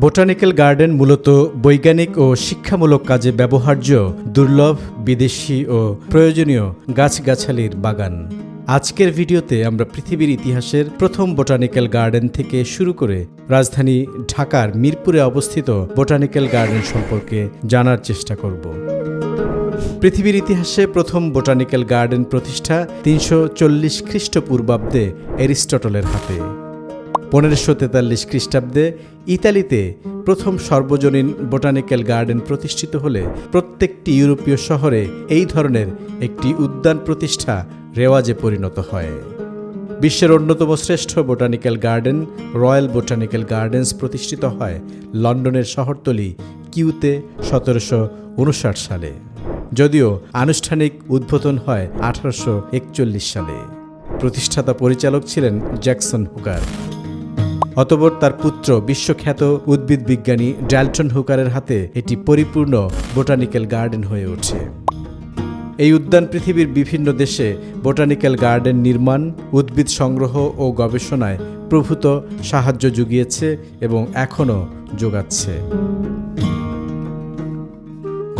Botanical garden মূলত বৈজ্ঞানিক ও শিক্ষামূলক কাজে ব্যবহার্য দুর্লভ, বিদেশি ও প্রয়োজনীয় গাছগাছালির বাগান। আজকের ভিডিওতে আমরা পৃথিবীর ইতিহাসের প্রথম বোটানিক্যাল গার্ডেন থেকে শুরু করে রাজধানী ঢাকার মিরপুরে অবস্থিত বোটানিক্যাল গার্ডেন সম্পর্কে জানার চেষ্টা করব। পৃথিবীর ইতিহাসে প্রথম বোটানিক্যাল গার্ডেন প্রতিষ্ঠা তিনশো চল্লিশ খ্রিস্টপূর্বাব্দে এরিস্টটলের হাতে। পনেরোশো তেতাল্লিশ খ্রিস্টাব্দে ইতালিতে প্রথম সর্বজনীন বোটানিক্যাল গার্ডেন প্রতিষ্ঠিত হলে প্রত্যেকটি ইউরোপীয় শহরে এই ধরনের একটি উদ্যান প্রতিষ্ঠা রেওয়াজে পরিণত হয়। বিশ্বের অন্যতম শ্রেষ্ঠ botanical garden, royal botanical gardens প্রতিষ্ঠিত হয় লন্ডনের শহরতলি কিউতে সতেরোশো উনষাট সালে। যদিও আনুষ্ঠানিক উদ্বোধন হয় আঠারোশো একচল্লিশ সালে। প্রতিষ্ঠাতা পরিচালক ছিলেন জ্যাকসন হুকার অতপর তার পুত্র, বিশ্বখ্যাত উদ্ভিদ বিজ্ঞানী ড্যালটন হুকারের হাতে এটি পরিপূর্ণ বোটানিক্যাল গার্ডেন হয়ে ওঠে। এই উদ্যান পৃথিবীর বিভিন্ন দেশে বোটানিক্যাল গার্ডেন নির্মাণ, উদ্ভিদ সংগ্রহ ও গবেষণায় প্রভূত সাহায্য জুগিয়েছে এবং এখনও যোগাচ্ছে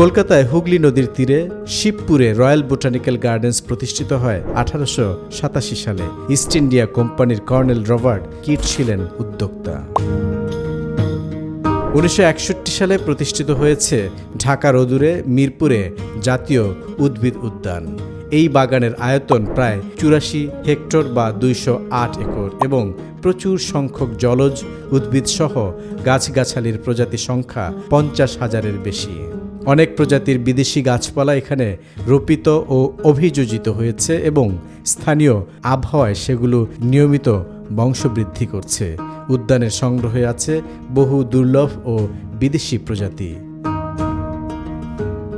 কলকাতায় হুগলি নদীর তীরে শিবপুরে রয়্যাল বোটানিক্যাল গার্ডেন্স প্রতিষ্ঠিত হয় আঠারোশো সাতাশি সালে। ইস্ট ইন্ডিয়া কোম্পানির কর্নেল রবার্ট কিট ছিলেন উদ্যোক্তা। উনিশশো একষট্টি সালে প্রতিষ্ঠিত হয়েছে ঢাকার অদূরে মিরপুরে জাতীয় উদ্ভিদ উদ্যান। এই বাগানের আয়তন প্রায় চুরাশি হেক্টর বা দুইশো আট একর এবং প্রচুর সংখ্যক জলজ উদ্ভিদসহ গাছগাছালির প্রজাতি সংখ্যা পঞ্চাশ হাজারের বেশি। অনেক প্রজাতির বিদেশি গাছপালা এখানে রোপিত ও অভিযোজিত হয়েছে এবং স্থানীয় আবহাওয়ায় সেগুলো নিয়মিত বংশবৃদ্ধি করছে। উদ্যানের সংগ্রহে আছে বহু দুর্লভ ও বিদেশি প্রজাতি।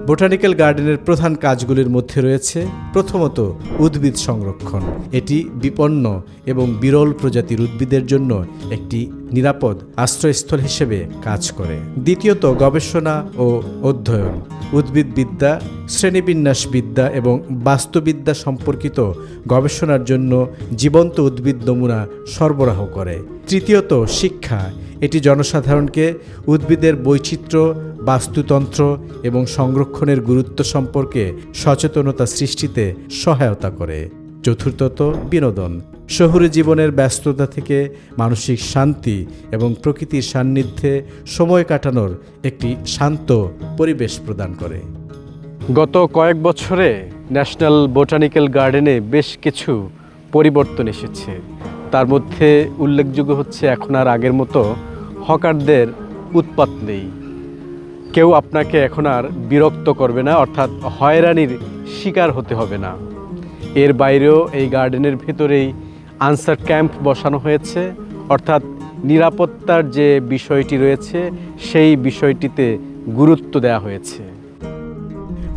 বোটানিক্যাল গার্ডেনের প্রধান কাজগুলির মধ্যে রয়েছে প্রথমত উদ্ভিদ সংরক্ষণ। এটি বিপন্ন এবং বিরল প্রজাতির উদ্ভিদের জন্য একটি নিরাপদ আশ্রয়স্থল হিসেবে কাজ করে। দ্বিতীয়ত, গবেষণা ও অধ্যয়ন। উদ্ভিদবিদ্যা, শ্রেণীবিন্যাসবিদ্যা এবং বাস্তুবিদ্যা সম্পর্কিত গবেষণার জন্য জীবন্ত উদ্ভিদ নমুনা সরবরাহ করে। তৃতীয়ত, শিক্ষা। এটি জনসাধারণকে উদ্ভিদের বৈচিত্র্য, বাস্তুতন্ত্র এবং সংরক্ষণের গুরুত্ব সম্পর্কে সচেতনতা সৃষ্টিতে সহায়তা করে। চতুর্থত বিনোদন। শহুরে জীবনের ব্যস্ততা থেকে মানসিক শান্তি এবং প্রকৃতির সান্নিধ্যে সময় কাটানোর একটি শান্ত পরিবেশ প্রদান করে। গত কয়েক বছরে ন্যাশনাল বোটানিক্যাল গার্ডেনে বেশ কিছু পরিবর্তন এসেছে। তার মধ্যে উল্লেখযোগ্য হচ্ছে এখন আর আগের মতো হকারদের উৎপাত নেই। কেউ আপনাকে এখন আর বিরক্ত করবে না, অর্থাৎ হয়রানির শিকার হতে হবে না। এর বাইরেও এই গার্ডেনের ভেতরেই আনসার ক্যাম্প বসানো হয়েছে, অর্থাৎ নিরাপত্তার যে বিষয়টি রয়েছে, সেই বিষয়টিতে গুরুত্ব দেওয়া হয়েছে।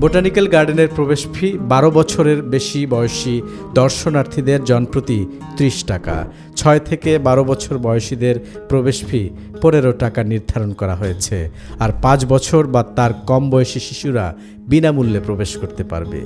বোটানিক্যাল গার্ডেনের প্রবেশ ফি বারো বছরের বেশি বয়সী দর্শনার্থীদের জনপ্রতি ত্রিশ টাকা। ছয় থেকে বারো বছর বয়সীদের প্রবেশ ফি পনেরো টাকা নির্ধারণ করা হয়েছে। আর পাঁচ বছর বা তার কম বয়সী শিশুরা বিনামূল্যে প্রবেশ করতে পারবে।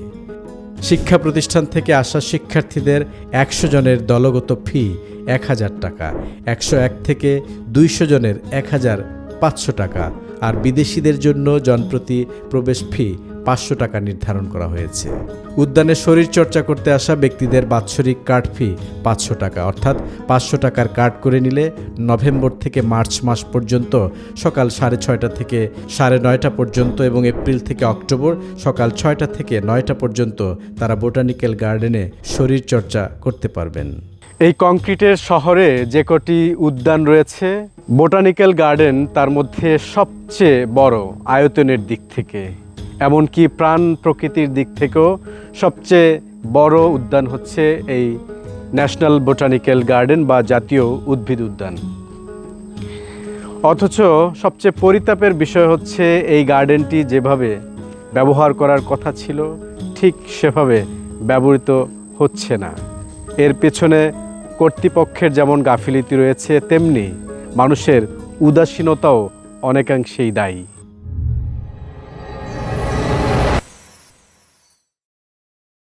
শিক্ষা প্রতিষ্ঠান থেকে আসা শিক্ষার্থীদের একশো জনের দলগত ফি এক হাজার টাকা, একশো এক থেকে দুইশো জনের এক হাজার পাঁচশো টাকা। আর বিদেশিদের জন্য জনপ্রতি প্রবেশ ফি পাঁচশো টাকা নির্ধারণ করা হয়েছে। উদ্যানে শরীর চর্চা করতে আসা ব্যক্তিদের বাৎসরিক কার্ড ফি পাঁচশো টাকা, অর্থাৎ পাঁচশো টাকার কার্ড করে নিলে নভেম্বর থেকে মার্চ মাস পর্যন্ত সকাল সাড়ে ছয়টা থেকে সাড়ে নয়টা পর্যন্ত এবং এপ্রিল থেকে অক্টোবর সকাল ছয়টা থেকে নয়টা পর্যন্ত তারা বোটানিক্যাল গার্ডেনে শরীর চর্চা করতে পারবেন। এই কংক্রিটের শহরে যে কটি উদ্যান রয়েছে, বোটানিক্যাল গার্ডেন তার মধ্যে সবচেয়ে বড় আয়তনের দিক থেকে। এমনকি প্রাণ প্রকৃতির দিক থেকেও সবচেয়ে বড় উদ্যান হচ্ছে এই ন্যাশনাল বোটানিক্যাল গার্ডেন বা জাতীয় উদ্ভিদ উদ্যান। অথচ সবচেয়ে পরিতাপের বিষয় হচ্ছে এই গার্ডেনটি যেভাবে ব্যবহার করার কথা ছিল, ঠিক সেভাবে ব্যবহৃত হচ্ছে না। এর পেছনে কর্তৃপক্ষের যেমন গাফিলতি রয়েছে, তেমনি মানুষের উদাসীনতাও অনেকাংশেই দায়ী।